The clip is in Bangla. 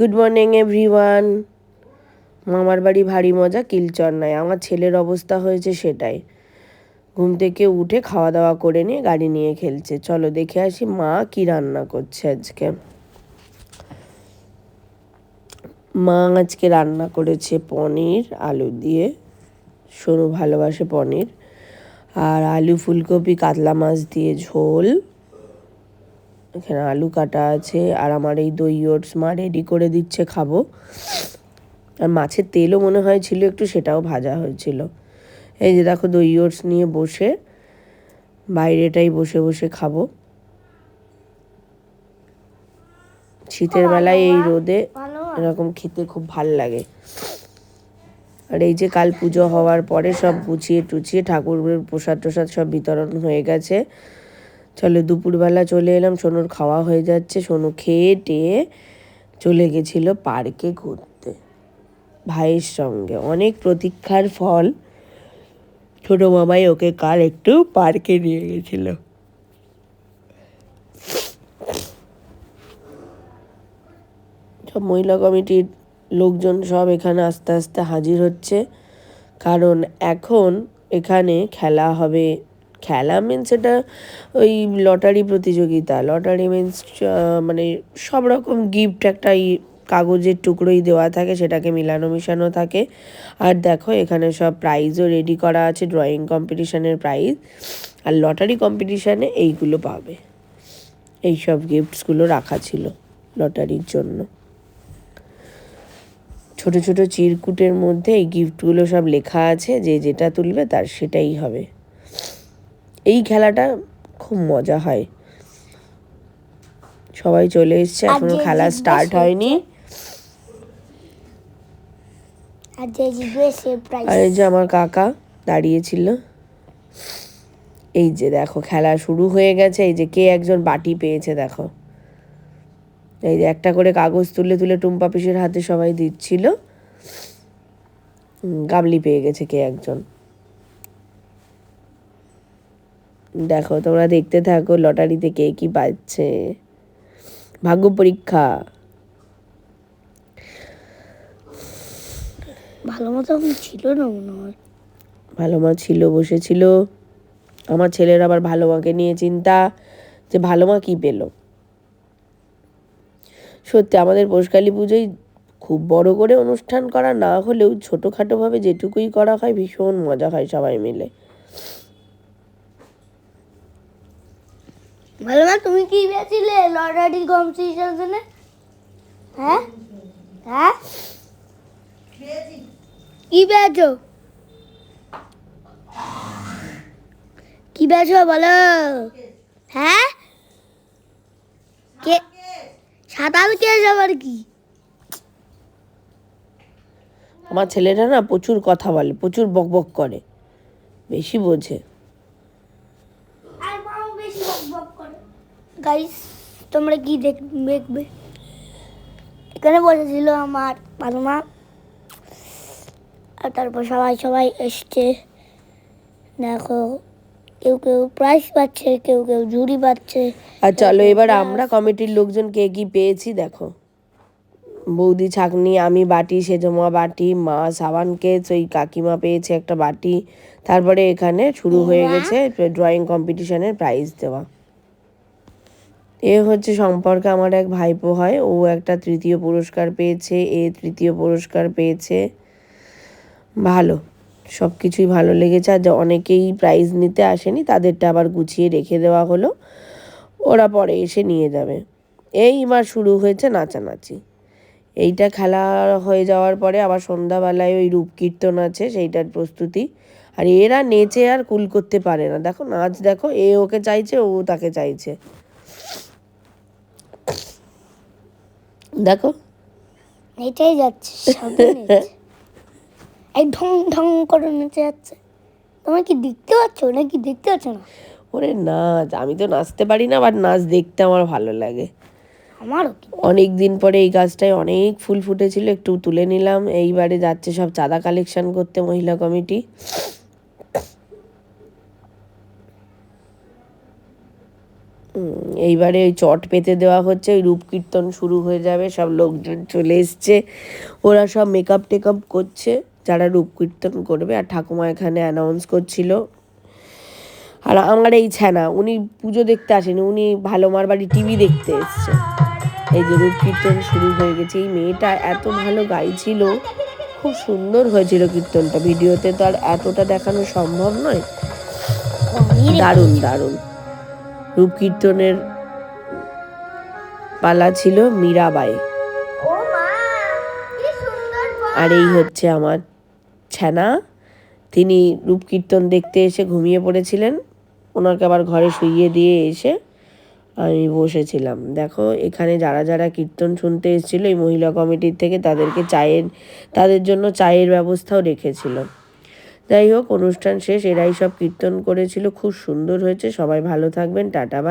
গুড মর্নিং এভরিওয়ান মামার বাড়ি ভারী মজা, কিলচর নাই আমার ছেলের অবস্থা হয়েছে সেটাই। ঘুম থেকে উঠে খাওয়া দাওয়া করে নিয়ে গাড়ি নিয়ে খেলছে। চলো দেখে আসি মা কি রান্না করছে আজকে। মা আজকে রান্না করেছে পনির, আলু দিয়ে। সরু ভালোবাসে পনির। আর আলু ফুলকপি, কাতলা মাছ দিয়ে ঝোল। এখানে আলু কাটা আছে আর আমার এই দই ওটস মা রেডি করে দিচ্ছে খাব। আর মাছের তেলও মনে হয় ছিল একটু সেটাও ভাজা হয়েছিল। এই যে দেখো দই ওটস নিয়ে বসে বাইরেটাই বসে বসে খাব। শীতের বেলায় এই রোদে এরকম খেতে খুব ভালো লাগে। আর এই যে কাল পুজো হওয়ার পরে সব গুছিয়ে টুচিয়ে ঠাকুরের প্রসাদ টোসাদ সব বিতরণ হয়ে গেছে। চলো দুপুরবেলা চলে এলাম, সোনুর খাওয়া হয়ে যাচ্ছে। সোনু খেয়ে টেয়ে চলে গেছিল পার্কে ঘুরতে। ভাইয়ের সঙ্গে অনেক প্রতীক্ষার ফল। ছোটো মামাই ওকে কাল একটু পার্কে নিয়ে গেছিল। সব মহিলা কমিটির লোকজন সব এখানে আস্তে আস্তে হাজির হচ্ছে। কারণ এখন এখানে খেলা হবে খেলা মিন্স এটা ওই লটারি প্রতিযোগিতা। লটারি মিন্স মানে সব রকম গিফট একটা কাগজের টুকরোই দেওয়া থাকে, সেটাকে মিলানো মিশানো থাকে। আর দেখো, এখানে সব প্রাইজও রেডি করা আছে ড্রয়িং কম্পিটিশানের প্রাইজ আর লটারি কম্পিটিশানে এইগুলো পাবে। এই সব গিফটসগুলো রাখা ছিল লটারির জন্য। ছোট ছোট চিরকুটের মধ্যে এই গিফটগুলো সব লেখা আছে, যে যেটা তুলবে তার সেটাই হবে। এই খেলাটা খুব মজা হয়। সবাই চলে এসছে এখনও খেলা স্টার্ট হয়নি। আর এই যে আমার কাকা দাঁড়িয়েছিল। এই যে দেখো খেলা শুরু হয়ে গেছে। এই যে কে একজন বাটি পেয়েছে দেখো। এই যে একটা করে কাগজ তুলে তুলে টুম্পা পিসের হাতে সবাই দিচ্ছিল। গাবলি পেয়ে গেছে কে একজন। দেখো তোমরা দেখতে থাকো লটারিতে কে কি পাচ্ছে। ভাগ্য পরীক্ষা। ভালো মতো ছিল না মনে হয়। ভালো মা ছিল বসেছিল। আমার ছেলের আবার ভালো মাকে নিয়ে চিন্তা যে ভালো মা কী পেল। সত্যি আমাদের পোষকালী পুজোয় খুব বড় করে অনুষ্ঠান করা না হলেও ছোটোখাটোভাবে যেটুকুই করা হয় ভীষণ মজা হয় সবাই মিলে। ভালো না তুমি কি পেয়েছিলে? লটারি কম্পিটিশনে হ্যাঁ? হ্যাঁ? কি পেয়েছ? কি পেয়েছ বলো? হ্যাঁ? কে সাঁতার কেস আবার কি? আমার ছেলেটা না প্রচুর কথা বলে প্রচুর বক বক করে বেশি বোঝে। গাইস তোমরা কি দেখবে? এখানে বসেছিল আমার বাবা মা আর তারপর সবাই সবাই এসছে। দেখো কেউ কেউ প্রাইজ পাচ্ছে কেউ কেউ ঝুড়ি পাচ্ছে। আর চলো এবার আমরা কমিটির লোকজন কে কি পেয়েছি দেখো। বৌদি ছাকনি আমি বাটি সেজমা বাটি মা সাবানকে ওই কাকিমা পেয়েছে একটা বাটি। তারপরে এখানে শুরু হয়ে গেছে ড্রয়িং কম্পিটিশনের প্রাইজ দেওয়া। এ হচ্ছে সম্পর্কে আমার এক ভাইপো হয়। ও একটা তৃতীয় পুরস্কার পেয়েছে, এ তৃতীয় পুরস্কার পেয়েছে। ভালো সব কিছুই ভালো লেগেছে। আর অনেকেই প্রাইজ নিতে আসেনি, তাদেরটা আবার গুছিয়ে রেখে দেওয়া হলো। ওরা পরে এসে নিয়ে যাবে। এইবার শুরু হয়েছে নাচানাচি। এইটা খেলা হয়ে যাওয়ার পরে আবার সন্ধ্যাবেলায় ওই রূপকীর্তন আছে, সেইটার প্রস্তুতি। আর এরা নেচে আর কুল করতে পারে না। দেখো, নাচ দেখো, এ ওকে চাইছে, ও তাকে চাইছে। দেখো। নেচেই যাচ্ছে এই ঢং ঢং করে নেচে যাচ্ছে। তোমার কি দেখতে পাচ্ছ? নাকি দেখতে পাচ্ছ না? ওরে নাচ আমি তো নাচতে পারি না বাট নাচ দেখতে আমার ভালো লাগে। আমারও অনেক দিন পরে এই গাছটায় অনেক ফুল ফুটেছিল একটু তুলে নিলাম। এইবারে যাচ্ছে সব চাঁদা কালেকশন করতে মহিলা কমিটি। এইবারে ওই চট পেতে দেওয়া হচ্ছে ওই রূপকীর্তন শুরু হয়ে যাবে সব লোকজন চলে এসছে। ওরা সব মেকআপ টেকআপ করছে যারা রূপকীর্তন করবে আর ঠাকুমা এখানে অ্যানাউন্স করছিল। আর আমার এই ছানা উনি পুজো দেখতে আসেনি উনি ভালো মার বাড়ি টিভি দেখতে এসছে। এই যে রূপকীর্তন শুরু হয়ে গেছে এই মেয়েটা এত ভালো গাইছিল খুব সুন্দর হয়েছিল কীর্তনটা ভিডিওতে তো আর এতটা দেখানো সম্ভব নয়। দারুণ দারুণ। রূপ কীর্তনের পালা ছিল মীরাবাই। আর এই হচ্ছে আমার ছানা। তিনি রূপকীর্তন দেখতে এসে ঘুমিয়ে পড়েছিলেন। ওনাকে আবার ঘরে শুইয়ে দিয়ে এসে আমি বসেছিলাম। দেখো, এখানে যারা যারা কীর্তন শুনতে এসেছিল এই মহিলা কমিটির থেকে তাদেরকে চায়ের, তাদের জন্য চায়ের ব্যবস্থাও রেখেছিল। যাই হোক, অনুষ্ঠান শেষ, এরাই সব কীর্তন করেছিল। খুব সুন্দর হয়েছে। সবাই ভালো থাকবেন। Tata bye